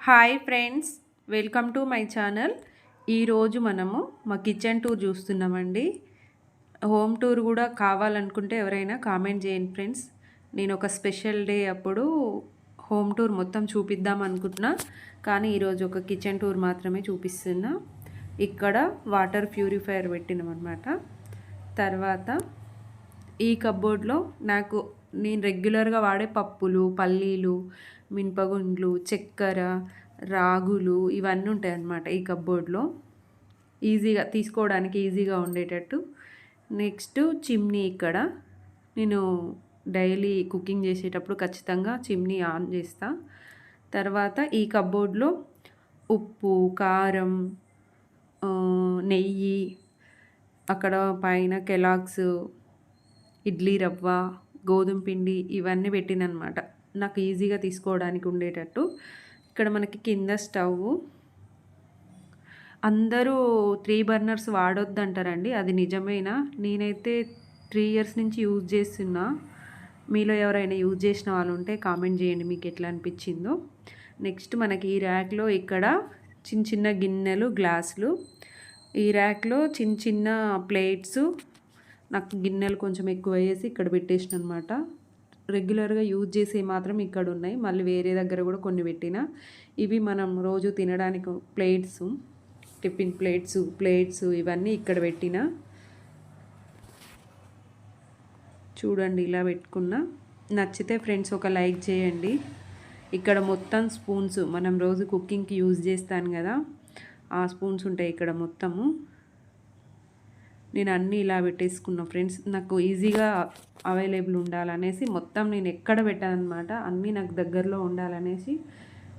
Hi friends welcome to my channel. ఈరోజు మనము మా కిచెన్ టూర్ చూస్తున్నామండి. హోమ్ టూర్ కూడా కావాలనుకుంటే ఎవరైనా కామెంట్ చేయండి ఫ్రెండ్స్. నేను ఒక స్పెషల్ డే అప్పుడు హోమ్ టూర్ మొత్తం చూపిద్దాం అనుకుంటున్నా. కానీ ఈరోజు ఒక కిచెన్ టూర్ మాత్రమే చూపిస్తున్నా. ఇక్కడ వాటర్ ప్యూరిఫైయర్ పెట్టినాం అనమాట తర్వాత ఈ కబోర్డ్లో నాకు నేను రెగ్యులర్గా వాడే పప్పులు పల్లీలు మినపగుండ్లు చక్కెర రాగులు ఇవన్నీ ఉంటాయి అన్నమాట ఈ కప్బోర్డ్లో. ఈజీగా తీసుకోవడానికి ఈజీగా ఉండేటట్టు. నెక్స్ట్ చిమ్నీ ఇక్కడ. నేను డైలీ కుకింగ్ చేసేటప్పుడు ఖచ్చితంగా చిమ్నీ ఆన్ చేస్తా. తర్వాత ఈ కబోర్డ్లో ఉప్పు కారం నెయ్యి అక్కడ పైన కెలాగ్స్ ఇడ్లీ రవ్వ గోధుమ పిండి ఇవన్నీ పెట్టినమాట నాకు ఈజీగా తీసుకోవడానికి ఉండేటట్టు. ఇక్కడ మనకి కింద స్టవ్. అందరూ త్రీ బర్నర్స్ వాడొద్దు అంటారండి అది నిజమేనా? నేనైతే త్రీ ఇయర్స్ నుంచి యూజ్ చేస్తున్నా. మీలో ఎవరైనా యూజ్ చేసిన వాళ్ళు ఉంటే కామెంట్ చేయండి మీకు ఎట్లా అనిపించిందో. నెక్స్ట్ మనకి ఈ ర్యాక్లో ఇక్కడ చిన్న చిన్న గిన్నెలు గ్లాసులు. ఈ ర్యాక్లో చిన్న చిన్న ప్లేట్స్ నాకు గిన్నెలు కొంచెం ఎక్కువ వేసి ఇక్కడ పెట్టేసిన అనమాట రెగ్యులర్గా యూజ్ చేసే మాత్రం ఇక్కడ ఉన్నాయి మళ్ళీ వేరే దగ్గర కూడా కొన్ని పెట్టిన. ఇవి మనం రోజు తినడానికి ప్లేట్స్ టిఫిన్ ప్లేట్స్ ప్లేట్స్ ఇవన్నీ ఇక్కడ పెట్టిన. చూడండి ఇలా పెట్టుకున్నా. నచ్చితే ఫ్రెండ్స్ ఒక లైక్ చేయండి. ఇక్కడ మొత్తం స్పూన్స్ మనం రోజు కుకింగ్కి యూజ్ చేస్తాను కదా. ఆ స్పూన్స్ ఉంటాయి ఇక్కడ మొత్తము. నేను అన్నీ ఇలా పెట్టేసుకున్నా ఫ్రెండ్స్ నాకు ఈజీగా అవైలబుల్ ఉండాలనేసి మొత్తం నేను ఎక్కడ పెట్టానమాట అన్నీ నాకు దగ్గరలో ఉండాలనేసి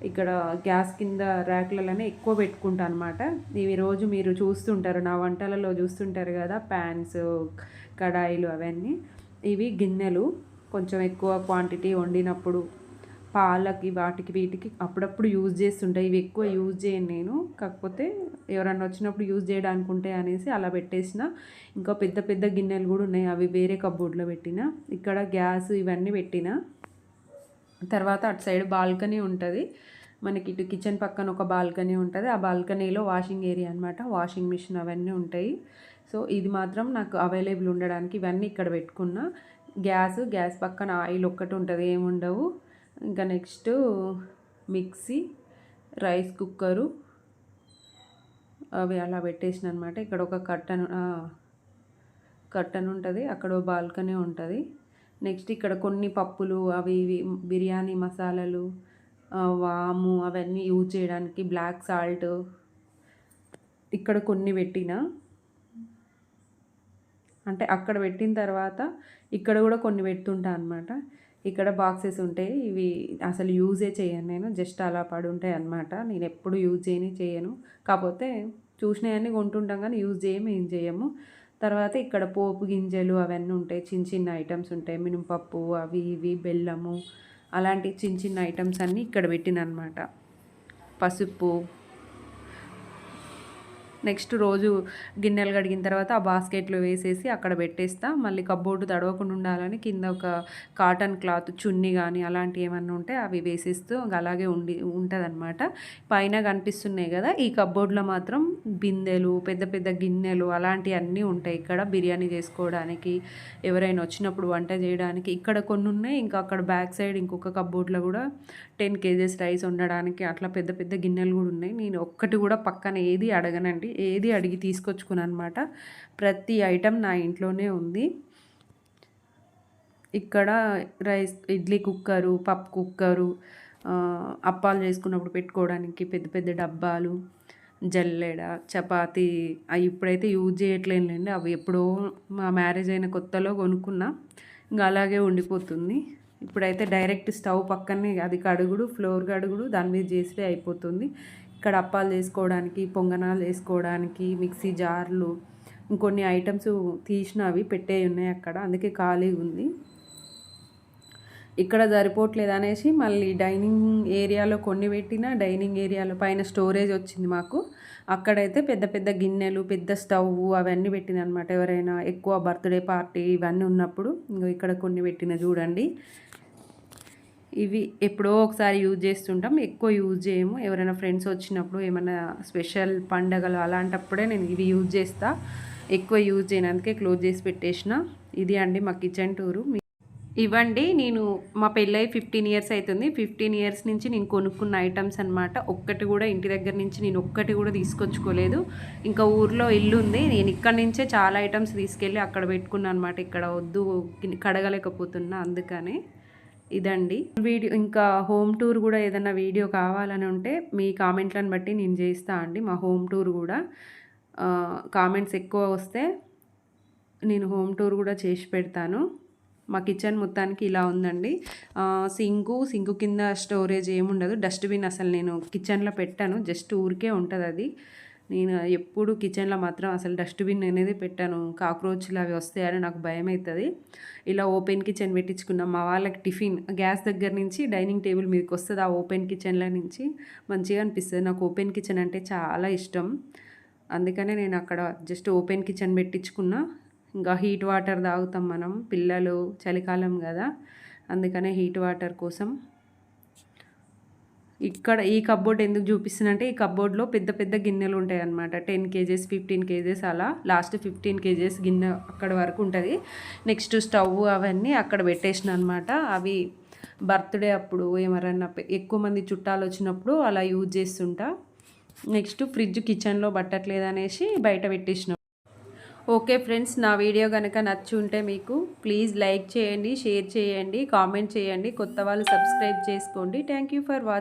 ఇక్కడ గ్యాస్ కింద ర్యాక్లలోనే ఎక్కువ పెట్టుకుంటాను అనమాట ఇవి రోజు మీరు చూస్తుంటారు నా వంటలలో చూస్తుంటారు కదా ప్యాన్స్ కడాయిలు అవన్నీ. ఇవి గిన్నెలు కొంచెం ఎక్కువ క్వాంటిటీ వండినప్పుడు పాలకి వాటికి వీటికి అప్పుడప్పుడు యూజ్ చేస్తుంటాయి ఇవి ఎక్కువ యూజ్ చేయను నేను. కాకపోతే ఎవరన్నా వచ్చినప్పుడు యూజ్ చేయడానికి ఉంటాయి అనేసి అలా పెట్టేసిన. ఇంకా పెద్ద పెద్ద గిన్నెలు కూడా ఉన్నాయి. అవి వేరే కబోర్డ్లో పెట్టిన. ఇక్కడ గ్యాస్ ఇవన్నీ పెట్టిన. తర్వాత అటు సైడ్ బాల్కనీ ఉంటుంది. మనకి ఇటు కిచెన్ పక్కన ఒక బాల్కనీ ఉంటుంది. ఆ బాల్కనీలో వాషింగ్ ఏరియా అనమాట వాషింగ్ మిషన్ అవన్నీ ఉంటాయి. సో ఇది మాత్రం నాకు అవైలబుల్ ఉండడానికి ఇవన్నీ ఇక్కడ పెట్టుకున్నా. గ్యాస్ గ్యాస్ పక్కన ఆయిల్ ఒక్కటి ఉంటుంది. ఏముండవు. ఇంకా నెక్స్ట్ మిక్సీ రైస్ కుక్కరు. అవి అలా పెట్టేసిన అనమాట ఇక్కడ ఒక కట్టన్ కట్టన్ ఉంటుంది అక్కడ బాల్కనీ ఉంటుంది. నెక్స్ట్ ఇక్కడ కొన్ని పప్పులు అవి ఇవి బిర్యానీ మసాలాలు వాము అవన్నీ యూజ్ చేయడానికి బ్లాక్ సాల్ట్. ఇక్కడ కొన్ని పెట్టిన. అంటే అక్కడ పెట్టిన తర్వాత ఇక్కడ కూడా కొన్ని పెడుతుంటా అనమాట. ఇక్కడ బాక్సెస్ ఉంటాయి. ఇవి అసలు యూజే చేయను నేను. జస్ట్ అలా పడి ఉంటాయి అనమాట నేను ఎప్పుడు యూజ్ చేయని చేయను. కాకపోతే చూసినవన్నీ కొంటుంటాం కానీ యూజ్ చేయము ఏం చేయము. తర్వాత ఇక్కడ పోపు గింజలు అవన్నీ ఉంటాయి. చిన్న చిన్న ఐటమ్స్ ఉంటాయి. మినపప్పు అవి ఇవి బెల్లము అలాంటి చిన్న చిన్న ఐటమ్స్ అన్నీ ఇక్కడ పెట్టిన అనమాట పసుపు నెక్స్ట్ రోజు గిన్నెలు కడిగిన తర్వాత ఆ బాస్కెట్లో వేసేసి అక్కడ పెట్టేస్తా. మళ్ళీ కబ్బోర్డు తడవకుండా ఉండాలని కింద ఒక కాటన్ క్లాత్ చున్నీ కానీ అలాంటివి ఏమన్నా ఉంటే అవి వేసేస్తూ అలాగే ఉండి ఉంటుందన్నమాట. పైన కనిపిస్తున్నాయి కదా ఈ కబ్బోర్డ్లో మాత్రం బిందెలు పెద్ద పెద్ద గిన్నెలు అలాంటివన్నీ ఉంటాయి ఇక్కడ బిర్యానీ చేసుకోవడానికి. ఎవరైనా వచ్చినప్పుడు వంట చేయడానికి. ఇక్కడ కొన్ని ఉన్నాయి ఇంకా అక్కడ బ్యాక్ సైడ్ ఇంకొక కబ్బోర్డ్లో కూడా టెన్ కేజెస్ రైస్ వండడానికి అట్లా పెద్ద పెద్ద గిన్నెలు కూడా ఉన్నాయి. నేను ఒక్కటి కూడా పక్కన ఏది అడగనండి. ఏది అడిగి తీసుకొచ్చుకున్నాను అనమాట ప్రతి ఐటెం నా ఇంట్లోనే ఉంది. ఇక్కడ రైస్ ఇడ్లీ కుక్కరు పప్పు కుక్కరు అప్పాలు చేసుకున్నప్పుడు పెట్టుకోవడానికి పెద్ద పెద్ద డబ్బాలు జల్లెడ చపాతి అవి ఇప్పుడైతే యూజ్ చేయట్లేనులేండి. అవి ఎప్పుడో మా మ్యారేజ్ అయిన కొత్తలో కొనుక్కున్నా. ఇంకా అలాగే ఉండిపోతుంది. ఇప్పుడైతే డైరెక్ట్ స్టవ్ పక్కనే అది కడుగుడు ఫ్లోర్ కడుగుడు దాని మీద చేస్తే అయిపోతుంది. ఇక్కడ అప్పాలు చేసుకోవడానికి పొంగనాలు వేసుకోవడానికి మిక్సీ జార్లు ఇంకొన్ని ఐటమ్స్ తీసినవి పెట్టే ఉన్నాయి అక్కడ. అందుకే ఖాళీగా ఉంది. ఇక్కడ సరిపోవట్లేదు అనేసి మళ్ళీ డైనింగ్ ఏరియాలో కొన్ని పెట్టిన డైనింగ్ ఏరియాలో పైన స్టోరేజ్ వచ్చింది మాకు. అక్కడైతే పెద్ద పెద్ద గిన్నెలు పెద్ద స్టవ్ అవన్నీ పెట్టిన అనమాట ఎవరైనా ఎక్కువ బర్త్డే పార్టీ ఇవన్నీ ఉన్నప్పుడు ఇంకా ఇక్కడ కొన్ని పెట్టిన చూడండి. ఇవి ఎప్పుడో ఒకసారి యూజ్ చేస్తుంటాం. ఎక్కువ యూజ్ చేయము. ఎవరైనా ఫ్రెండ్స్ వచ్చినప్పుడు ఏమైనా స్పెషల్ పండగలు అలాంటప్పుడే నేను ఇవి యూజ్ చేస్తా. ఎక్కువ యూజ్ చేయనందుకే క్లోజ్ చేసి పెట్టేసిన. ఇది అండి మా కిచెన్ టూరు. ఇవ్వండి. నేను మా పెళ్ళై ఫిఫ్టీన్ ఇయర్స్ అవుతుంది ఫిఫ్టీన్ ఇయర్స్ నుంచి నేను కొనుక్కున్న ఐటమ్స్ అనమాట ఒక్కటి కూడా ఇంటి దగ్గర నుంచి నేను ఒక్కటి కూడా తీసుకొచ్చుకోలేదు. ఇంకా ఊర్లో ఇల్లు ఉంది. నేను ఇక్కడ నుంచే చాలా ఐటమ్స్ తీసుకెళ్ళి అక్కడ పెట్టుకున్నాను అనమాట ఇక్కడ వద్దు కడగలేకపోతున్నా అందుకనే. ఇదండి. వీడియో ఇంకా హోమ్ టూర్ కూడా ఏదైనా వీడియో కావాలని ఉంటే మీ కామెంట్లను బట్టి నేను చేస్తా అండి. మా హోమ్ టూర్ కూడా కామెంట్స్ ఎక్కువ వస్తే నేను హోమ్ టూర్ కూడా చేసి పెడతాను. మా కిచెన్ మొత్తానికి ఇలా ఉందండి. సింగు సింగు కింద స్టోరేజ్ ఏముండదు డస్ట్బిన్ అసలు నేను కిచెన్లో పెట్టాను. జస్ట్ ఊరికే ఉంటుంది అది. నేను ఎప్పుడు కిచెన్లో మాత్రం అసలు డస్ట్బిన్ అనేది పెట్టాను. కాక్రోచ్లు అవి వస్తాయని నాకు భయం అవుతుంది ఇలా ఓపెన్ కిచెన్ పెట్టించుకున్నాం మా వాళ్ళకి టిఫిన్ గ్యాస్ దగ్గర నుంచి డైనింగ్ టేబుల్ మీదకి వస్తుంది ఆ ఓపెన్ కిచెన్లో నుంచి. మంచిగా అనిపిస్తుంది. నాకు ఓపెన్ కిచెన్ అంటే చాలా ఇష్టం. అందుకనే నేను అక్కడ జస్ట్ ఓపెన్ కిచెన్ పెట్టించుకున్నా. ఇంకా హీట్ వాటర్ తాగుతాం మనం పిల్లలు చలికాలం కదా అందుకనే హీట్ వాటర్ కోసం. ఇక్కడ ఈ కబ్బోర్డ్ ఎందుకు చూపిస్తున్నంటే ఈ కబ్బోర్డ్లో పెద్ద పెద్ద గిన్నెలు ఉంటాయి అన్నమాట టెన్ కేజెస్ ఫిఫ్టీన్ కేజెస్ అలా లాస్ట్ ఫిఫ్టీన్ కేజెస్ గిన్నె అక్కడ వరకు ఉంటుంది. నెక్స్ట్ స్టవ్ అవన్నీ అక్కడ పెట్టేసిన అనమాట అవి బర్త్డే అప్పుడు ఎవరన్నా ఎక్కువ మంది చుట్టాలు వచ్చినప్పుడు అలా యూజ్ చేస్తుంటా. నెక్స్ట్ ఫ్రిడ్జ్ కిచెన్లో పట్టట్లేదు అనేసి బయట పెట్టేసిన. ఓకే ఫ్రెండ్స్ నా వీడియో కనుక నచ్చి ఉంటే మీకు ప్లీజ్ లైక్ చేయండి షేర్ చేయండి కామెంట్ చేయండి కొత్త వాళ్ళు సబ్స్క్రైబ్ చేసుకోండి. Thank you for watching